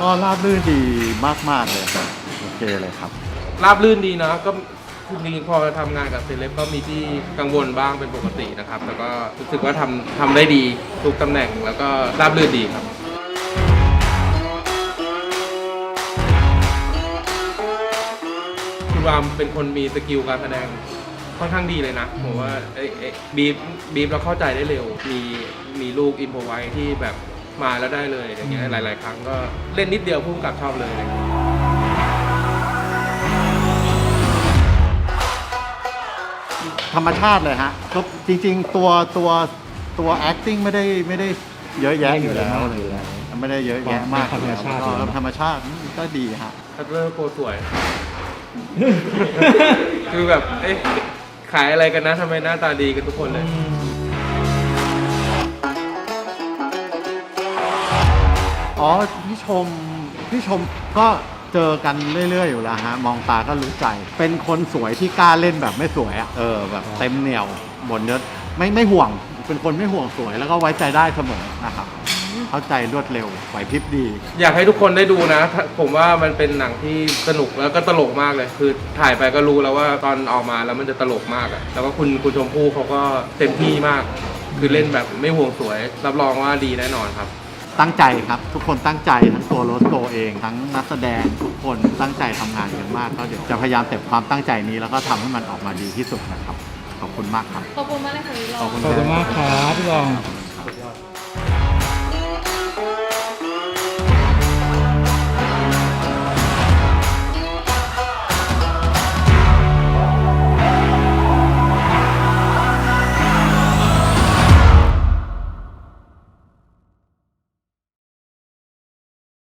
ก็ราบรื่นดีมาก ๆ เลยครับ โอเคเลยครับ ราบรื่นดีนะก็ จริงๆพอทำงานกับเซเลบก็มีที่กังวลบ้างเป็นปกตินะครับแต่ก็รู้สึกว่าทำทำได้ดีทุกตำแหน่งแล้วก็ราบรื่นดีครับ คุณวามเป็นคนมีสกิลการแสดงค่อนข้างดีเลยนะผมว่าเอ้ยเอ้ยบีบบีบแล้วเข้าใจได้เร็ว มีมีลูกอินโฟไว้ที่แบบมาแล้วได้เลยอย่างเงี้ยหลาย ๆ ครั้งก็เล่นนิดเดียวพุ่งกลับชอบเลยอะไรอย่างเงี้ย ธรรมชาติเลยฮะก็จริงๆตัวตัวตัว acting ไม่ได้ไม่ได้เยอะแยะอยู่แล้วเลย ไม่ได้เยอะแยะมากอยู่แล้วก็ธรรมชาติก็ดีฮะคัตเลอร์โกสวย คือแบบเอ๊ะขายอะไรกันนะทำไมหน้าตาดีกันทุกคนเลย อ๋อพี่ชมพี่ชมก็ เจอกันเรื่อยๆอยู่แล้วฮะมองตาก็รู้ใจ เป็นคนสวยที่กล้าเล่นแบบไม่สวยอะ่ะเออแบบเต็มเหนียวบนเนื้อไม่ไม่ห่วง เป็นคนไม่ห่วงสวยแล้วก็ไว้ใจได้เสมอนะครับเข้าใจรวดเร็วไหวพริบดี อยากให้ทุกคนได้ดูนะถ้าผมว่ามันเป็นหนังที่สนุกแล้วก็ตลกมากเลย คือถ่ายไปก็รู้แล้วว่าตอนออกมาแล้วมันจะตลกมากอะแล้วก็คุณคุณชมพู่เขาก็เต็มที่มาก คือเล่นแบบไม่ห่วงสวย รับรองว่าดีแน่นอนครับ ตั้งใจครับทุกคนตั้งใจทั้งตัวโรสโกเอง ทั้งนักแสดงทุกคนตั้งใจทำงานกันมากก็เดี๋ยวจะพยายามเต็มความตั้งใจนี้แล้วก็ทำให้มันออกมาดีที่สุดนะครับ ขอบคุณมากครับ ขอบคุณมากเลยค่ะพี่รองขอบคุณขอบคุณมากครับพี่รอง